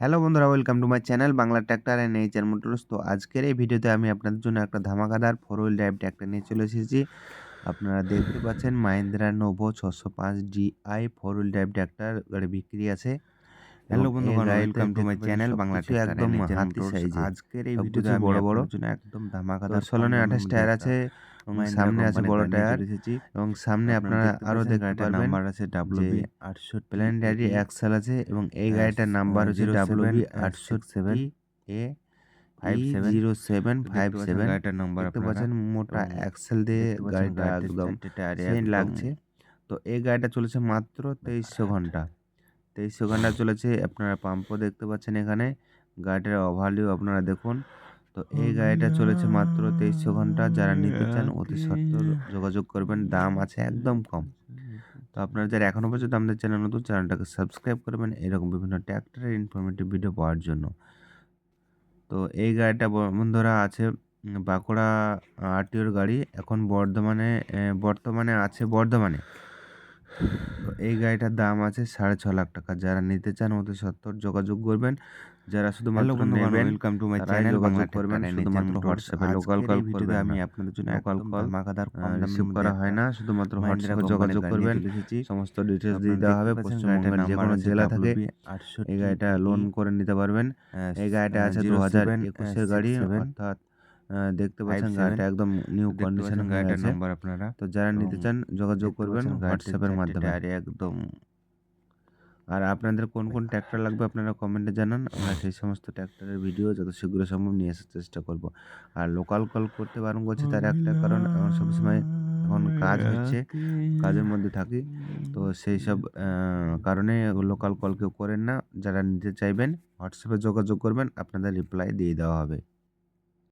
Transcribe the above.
Hello বন্ধুরা welcome to my channel Bangla tractor and nature motors. তো আজকের এই ভিডিওতে আমি আপনাদের জন্য একটা ধামাকাদার ফোর হুইল ড্রাইভ ট্র্যাক্টর নিয়ে চলে এসেছি। আপনারা দেখতে পাচ্ছেন মাহিন্দ্রা নোভো ছশো পাঁচ DI four wheel drive tractor গাড়ি বিক্রি আছে। হ্যালো বন্ধুগণ, my দেখতে channel, পাচ্ছেন বাংলা ট্র্যাক্টর একদম হাতি motors। আজকের এই ভিডিওতে বড় বড় জন্য একদম ধামাকাদার সোলানে আঠাশ টায়ার আছে। সামনে আছে বড় টায়ার এবং সামনে আপনারা আরও দেখতে পারবেন নাম্বার আছে ডাব্লিউ আটষট্টি প্ল্যান ডায়েরি এক্সেল আছে এবং এই গাড়িটার নাম্বার হচ্ছে ডাব্লিউ বি আটষট্টি seven A five seven zero seven five seven গাড়িটার নাম্বার দেখতে পাচ্ছেন মোটা এক্সেল দিয়ে গাড়িটা একদম লাগছে। তো এই গাড়িটা চলেছে মাত্র তেইশশো ঘণ্টা। তেইশশো ঘণ্টা চলেছে আপনারা পাম্পও দেখতে পাচ্ছেন এখানে। গাড়িটার ওভারভিউ আপনারা দেখুন। তো এই গাড়িটা চলেছে মাত্র তেইশশো ঘণ্টা। যারা নিতে চান অতি সত্তর যোগাযোগ করবেন, দাম আছে একদম কম। তো আপনারা যারা এখনও পর্যন্ত আমাদের চ্যানেল নতুন, চ্যানেলটাকে সাবস্ক্রাইব করবেন এরকম বিভিন্ন ট্র্যাক্টরের ইনফরমেটিভ ভিডিও পাওয়ার জন্য। তো এই গাড়িটা বন্ধুরা আছে বাঁকুড়া আরটিওর গাড়ি। এখন বর্ধমানে বর্তমানে আছে বর্ধমানে। তো এই গাড়িটার দাম আছে সাড়ে ছ লাখ টাকা। যারা নিতে চান ওদের সত্তর যোগাযোগ করবেন। যারা শুধুমাত্র নেবেন ওয়েলকাম টু মাই চ্যানেল যোগাযোগ করবেন। ট্র্যাক্টর শুধুমাত্র হোয়াটসঅ্যাপে লোকাল কল করবেন। আমি আপনাদের জন্য লোকাল কল ধামাকাদার কম রিসিভ করা হয় না। শুধুমাত্র হোয়াটসঅ্যাপে যোগাযোগ করবেন। সমস্ত ডিটেলস দিয়ে দেওয়া হবে। পশ্চিমবঙ্গের যে কোনো জেলা থেকে এই গাড়িটা লোন করে নিতে পারবেন। এই গাড়িটা আছে দু হাজার একুশের গাড়ি অর্থাৎ দেখতে পাচ্ছেন গাড়িটা একদম নিউ কন্ডিশন গাড়িটার নাম্বার আপনারা। তো যারা নিতে চান যোগাযোগ করবেন হোয়াটসঅ্যাপের মাধ্যমে। টায়ারে একদম আর আপনাদের কোন কোন ট্র্যাক্টর লাগবে আপনারা কমেন্টে জানান। আমরা সেই সমস্ত ট্র্যাক্টরের ভিডিও যত শীঘ্র সম্ভব নিয়ে আসার চেষ্টা করব। আর লোকাল কল করতে বারণ করছি তার একটা কারণ এখন সবসময় এখন কাজ হচ্ছে কাজের মধ্যে থাকি। তো সেই সব কারণে লোকাল কল কেউ করেন না। যারা নিতে চাইবেন হোয়াটসঅ্যাপে যোগাযোগ করবেন আপনাদের রিপ্লাই দিয়ে দেওয়া হবে।